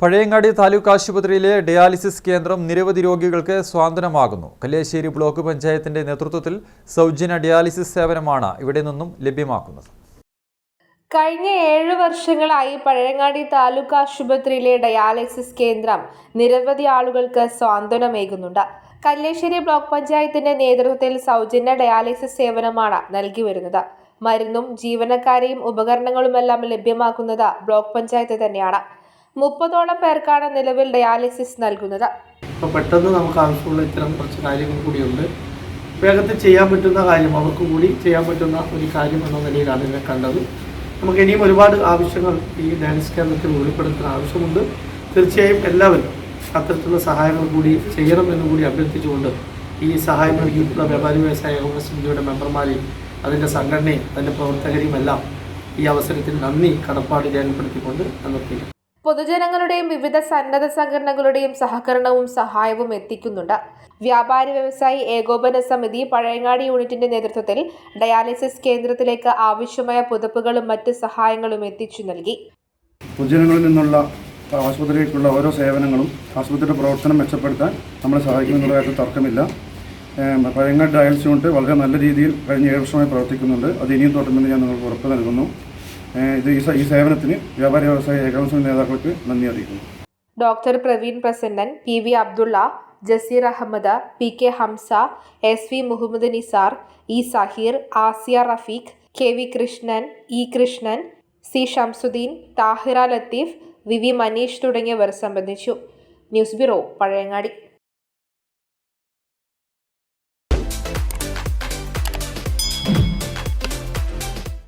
പഴയങ്ങാടി താലൂക്ക് ആശുപത്രിയിലെ ഡയാലിസിസ് കേന്ദ്രം നിരവധി രോഗികൾക്ക് സ്വാന്തനമാകുന്നു കല്യാശ്ശേരി ബ്ലോക്ക് പഞ്ചായത്തിന്റെ നേതൃത്വത്തിൽ സൗജന്യ ഡയാലിസിസ് സേവനമാണ് ഇവിടെ നിന്നും ലഭ്യമാക്കുന്നത്. കഴിഞ്ഞ ഏഴ് വർഷങ്ങളായി പഴയങ്ങാടി താലൂക്ക് ആശുപത്രിയിലെ ഡയാലിസിസ് കേന്ദ്രം നിരവധി ആളുകൾക്ക് സ്വാന്തനമേകുന്നുണ്ട് കല്ലേശ്ശേരി ബ്ലോക്ക് പഞ്ചായത്തിന്റെ നേതൃത്വത്തിൽ സൗജന്യ ഡയാലിസിസ് സേവനമാണ് നൽകി വരുന്നത്. മരുന്നും ജീവനക്കാരെയും ഉപകരണങ്ങളുമെല്ലാം ലഭ്യമാക്കുന്നത് ബ്ലോക്ക് പഞ്ചായത്ത് തന്നെയാണ്. മുപ്പതോളം പേർക്കാണ് നിലവിൽ ഡയാലിസിസ് നൽകുന്നത്. ഇപ്പോൾ പെട്ടെന്ന് നമുക്ക് ആവശ്യമുള്ള ഇത്തരം കുറച്ച് കാര്യങ്ങൾ കൂടിയുണ്ട്. വേഗത്തിൽ ചെയ്യാൻ പറ്റുന്ന കാര്യം അവർക്ക് കൂടി ചെയ്യാൻ പറ്റുന്ന ഒരു കാര്യം എന്ന നിലയിലാണ് ഇതിനെ കണ്ടത്. നമുക്ക് ഇനിയും ഒരുപാട് ആവശ്യങ്ങൾ ഈ ഡാൻസ് കേന്ദ്രത്തിൽ ഉൾപ്പെടുത്തുന്ന ആവശ്യമുണ്ട്. തീർച്ചയായും എല്ലാവരും അത്തരത്തിലുള്ള സഹായങ്ങൾ കൂടി ചെയ്യണം എന്ന് കൂടി അഭ്യർത്ഥിച്ചുകൊണ്ട് ഈ സഹായം നൽകിയിട്ടുള്ള വ്യാപാരി വ്യവസായ കോൺഗ്രസ് സമിതിയുടെ മെമ്പർമാരെയും അതിന്റെ സംഘടനയും അതിന്റെ പ്രവർത്തകരെയും എല്ലാം ഈ അവസരത്തിൽ നന്ദി കടപ്പാട് രേഖപ്പെടുത്തിക്കൊണ്ട് നിർത്തിക്കും പൊതുജനങ്ങളുടെയും വിവിധ സന്നദ്ധ സംഘടനകളുടെയും സഹകരണവും സഹായവും എത്തിക്കുന്നുണ്ട്. വ്യാപാരി വ്യവസായി ഏകോപന സമിതി പഴയങ്ങാടി യൂണിറ്റിന്റെ നേതൃത്വത്തിൽ ഡയാലിസിസ് കേന്ദ്രത്തിലേക്ക് ആവശ്യമായ പുതപ്പുകളും മറ്റ് സഹായങ്ങളും എത്തിച്ചു നൽകി. പൊതുജനങ്ങളിൽ നിന്നുള്ള ആശുപത്രിയിലേക്കുള്ള ഓരോ സേവനങ്ങളും ആശുപത്രിയുടെ പ്രവർത്തനം മെച്ചപ്പെടുത്താൻ നമ്മളെ സഹായിക്കുമെന്നുള്ള കാര്യത്തിൽ തർക്കമില്ല. പഴയങ്ങാടി ഡയാലിസിസ് യൂണിറ്റ് വളരെ നല്ല രീതിയിൽ കഴിഞ്ഞ ഏഴ് വർഷമായി പ്രവർത്തിക്കുന്നുണ്ട്. അത് ഇനിയും തുടരുമെന്ന് ഞാൻ നിങ്ങൾക്ക് ഉറപ്പ് നൽകുന്നു. ഈ സേവനത്തിന് വ്യാപാര വ്യവസായ ഏകോപന നേതാക്കൾക്ക് നന്ദി അറിയിക്കുന്നു. Doctor Praveen Prasannan P V Abdulla Jaseer Ahmed P K Hamsa S V Muhammad Nisar E Saheer Asiya Rafeeq K V Krishnan E Krishnan C Shamsudheen Thahira Latheef V V Maneesh തുടങ്ങിയവർ സംബന്ധിച്ചു. News bureau Pazhayangadi.